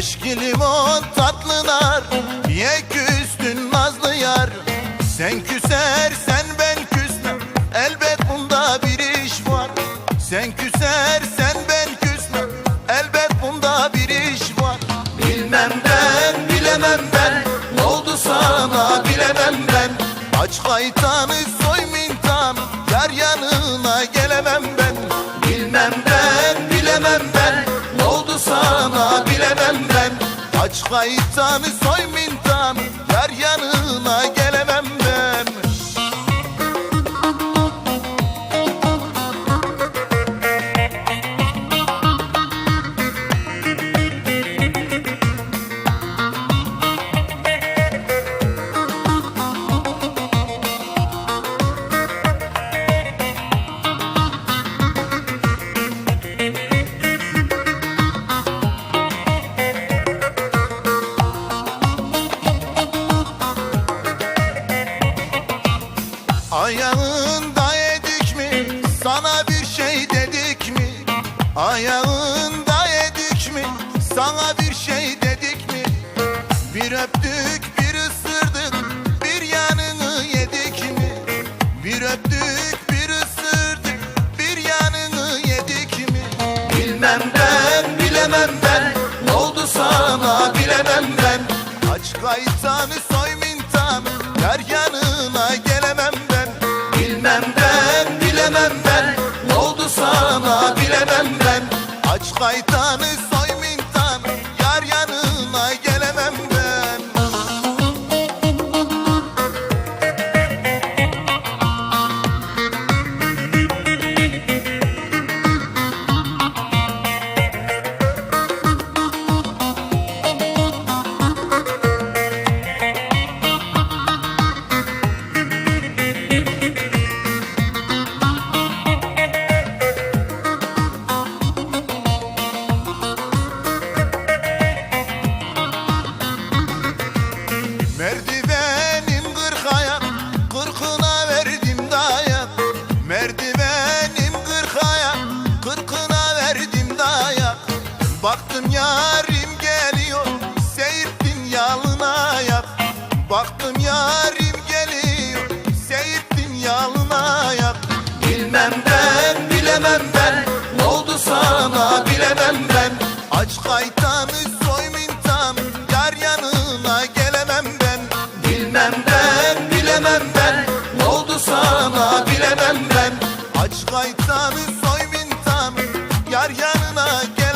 Eşki limon tatlılar Ye küstün nazlı yar. Sen küsersen ben küsmem Elbet bunda bir iş var. Sen küsersen ben küsmem Elbet bunda bir iş var. Bilmem ben bilemem ben Ne oldu sana bilemem ben. Aç kaytanı soy mintan Yar yanına gelemem ben. Bilmem ben bilemem ben Ne oldu sana bilemem ben Aç kaytanı soy mintan Yar yanına gelemem Ayağında edik mi? Sana bir şey dedik mi? Bir öptük, bir ısırdık, bir yanını yedik mi? Bir öptük, bir ısırdık, bir yanını yedik mi? Bilmem ben, bilemem ben, ne oldu sana bilemem ben. Aç kaytanı soy mintanı, yar yanına gelemem Aç kaytanı soy Baktım yarim geliyor Seyirttin yalın ayak Baktım yarim geliyor Seyirttin yalın ayak Bilmem ben bilemem ben Ne oldu sana bilemem ben. Aç kaytanı soymintam Yar yanına gelemem ben. Bilmem ben bilemem ben Ne oldu sana bilemem ben. Aç kaytanı soymintam Yar yanına gelemem